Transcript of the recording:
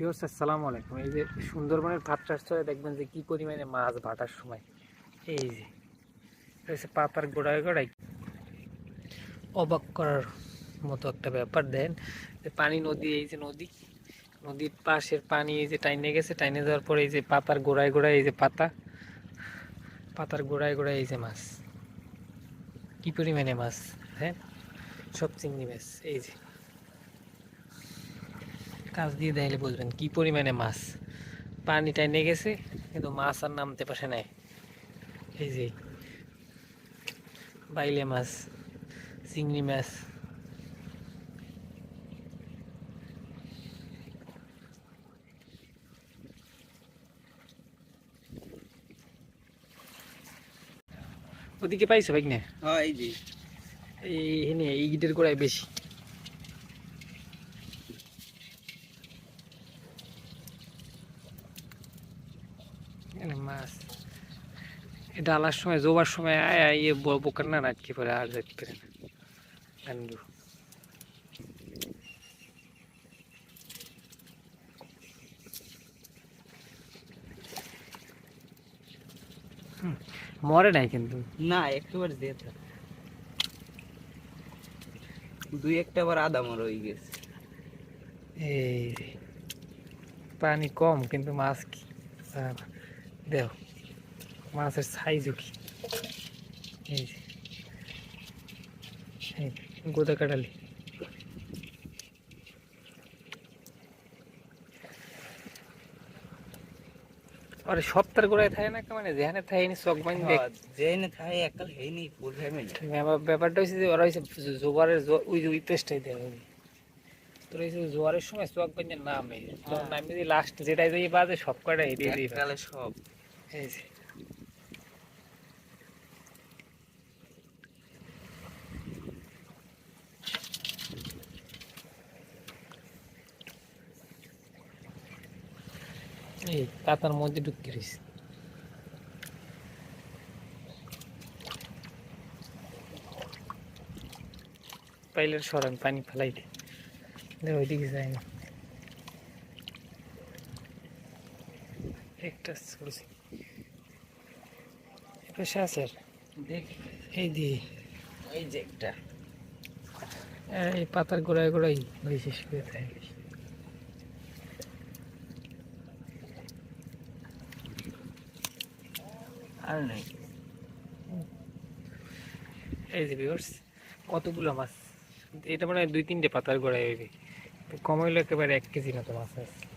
Viewers আসসালামু আলাইকুম। এই যে সুন্দরবনের ভাতটা চলে, দেখবেন যে কি পরিমাণে মাছ ভাটার সময়। এই যে হচ্ছে পাতার গোড়ায় গোড়ায়। অবাক করার মতো একটা ব্যাপার, দেন যে পানি নদী, এই যে নদী, নদীর পাশের পানি এই যে টাইনে গেছে, টাইনে যাওয়ার পরে এই যে পাতার গোড়ায় গোড়ায় এই যে পাতা, পাতার গোড়ায় গোড়ায় এই যে মাছ। কি পরিমাণে মাছ হ্যাঁ সব চিংড়ি মাছ, এই যে। কাজ দিয়ে দেখলে বুঝবেন কি পরিমাণে মাছ। পানি টাইনে গেছে কিন্তু মাছ আর নামতে পারে নাই এই যে বাইলে মাছ চিংড়ি মাছ। ওদিকে পাইছো ভাই না হ্যাঁ এই যে। এই এই গিটের গোড়ায় বেশি। এখানে মাছ এ ডালার সময় জোবার সময় ইয়ে বোকার না আটকে পরে আর পারে না গান্ডু মরে নাই কিন্তু না একেবারে দিয়ে থাক। দুই একটা বার আদা মর হয়ে গেছে। এই পানি কম কিন্তু মাছ কি? দেখো মাছের এই যে এই গোদা কাটালি আরে সপ্তাহ গোড়ায় থাকে না মানে যেখানে থাকে নি চক দেখ যেনে থাকে একাল হেইনি ফুল ফ্যামিলি ব্যাপার- ব্যাপারটা হচ্ছে যে ওরা হচ্ছে জোয়ারের জো- ওই যে ওই পেস্টাই দেয়। তোর হচ্ছে জোয়ারের সময় চক বান্ধে নামে তোর। নামে যে লাস্ট যেটাই দিয়ে বাজে সব কটাই দিয়ে দিই। এককালে সব। এই এই পাতার মধ্যে ঢুকে রয়েছে পাইলে সরান, পানি ফেলাই দে। ওইদিকে যায় না। একটা ছড়ছে। পাশে আছে। এই দিয়ে এই যে একটা। এই পাতার গোড়ায় গোড়াই বিশেষ করে থাকে আর নাই। এই যে ভিউয়ার্স কতগুলো মাছ? এটা মানে দুই তিনটে পাতার গোড়ায় কম হইলে একেবারে এক কেজি মতো মাছ আছে।